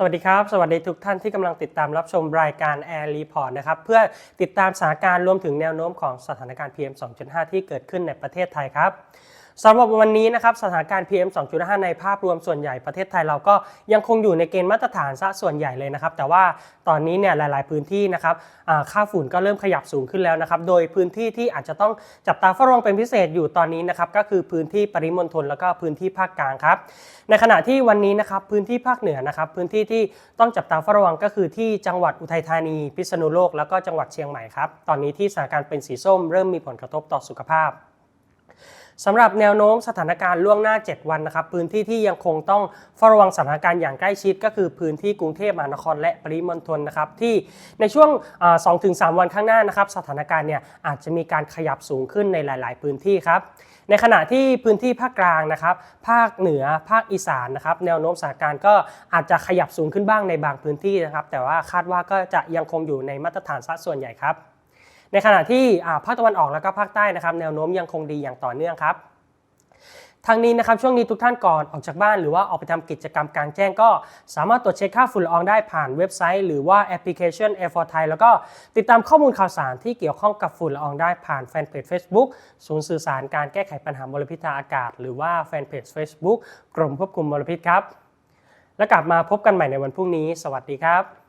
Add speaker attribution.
Speaker 1: สวัสดีครับ สวัสดีทุกท่านที่กำลังติดตามรับชมรายการ Air Report นะครับเพื่อติดตามสถานการณ์รวมถึงแนวโน้มของสถานการณ์ PM 2.5 ที่เกิดขึ้นในประเทศไทยครับ สำหรับวันนี้นะครับสถานการณ์ PM 2.5 ในภาพรวมส่วนใหญ่ประเทศไทยเราก็ยังคงอยู่ในเกณฑ์มาตรฐานซะส่วนใหญ่เลยนะครับ แต่ว่าตอนนี้เนี่ยหลาย ๆ พื้นที่นะครับอ่าค่าฝุ่นก็เริ่มขยับสูงขึ้นแล้วนะครับ โดยพื้นที่ที่อาจจะต้องจับตาเฝ้าระวังเป็นพิเศษอยู่ตอนนี้นะครับก็คือพื้นที่ปริมณฑลแล้วก็พื้นที่ภาคกลางครับในขณะที่วันนี้นะครับพื้นที่ภาคเหนือนะครับพื้นที่ที่ต้องจับตาเฝ้าระวังก็คือที่จังหวัดอุทัยธานี พิษณุโลก แล้วก็จังหวัดเชียงใหม่ครับตอนนี้ที่สถานการณ์เป็นสีส้มเริ่มมีผลกระทบต่อสุขภาพ สำหรับแนวโน้มสถานการณ์ล่วงหน้า 7 วันนะครับพื้นที่ที่ยังคงต้องเฝ้าระวังสถานการณ์อย่างใกล้ชิด ก็คือพื้นที่กรุงเทพมหานครและปริมณฑลนะครับที่ในช่วงสองถึงสวันข้างหน้านะครับสถานการณ์เนี่ยอาจจะมีการขยับสูงขึ้นในหลาย ๆ พื้นที่ครับในขณะที่พื้นที่ภาคกลางนะครับ ภาคเหนือ ภาคอีสานนะครับ แนวโน้มสถานการณ์ก็อาจจะขยับสูงขึ้นบ้างในบางพื้นที่นะครับ แต่ว่าคาดว่าก็จะยังคงอยู่ในมาตรฐานสัดส่วนใหญ่ครับ ในขณะที่ภาคตะวันออกแล้วก็ภาคใต้นะครับแนวโน้มยังคงดีอย่างต่อเนื่องครับทางนี้นะครับช่วงนี้ทุกท่านก่อนออกจากบ้านหรือว่าออกไปทำกิจกรรมกลางแจ้งก็สามารถตรวจเช็คค่าฝุ่นละอองได้ผ่านเว็บไซต์ หรือว่าแอปพลิเคชัน Air for Thai แล้วก็ติดตามข้อมูลข่าวสารที่เกี่ยวข้องกับฝุ่นละอองได้ผ่านแฟนเพจ Facebook ศูนย์สื่อสารการแก้ไขปัญหามลพิษทางอากาศ หรือว่าแฟนเพจ Facebook กรมควบคุมมลพิษครับ แล้วกลับมาพบกันใหม่ในวันพรุ่งนี้ สวัสดีครับ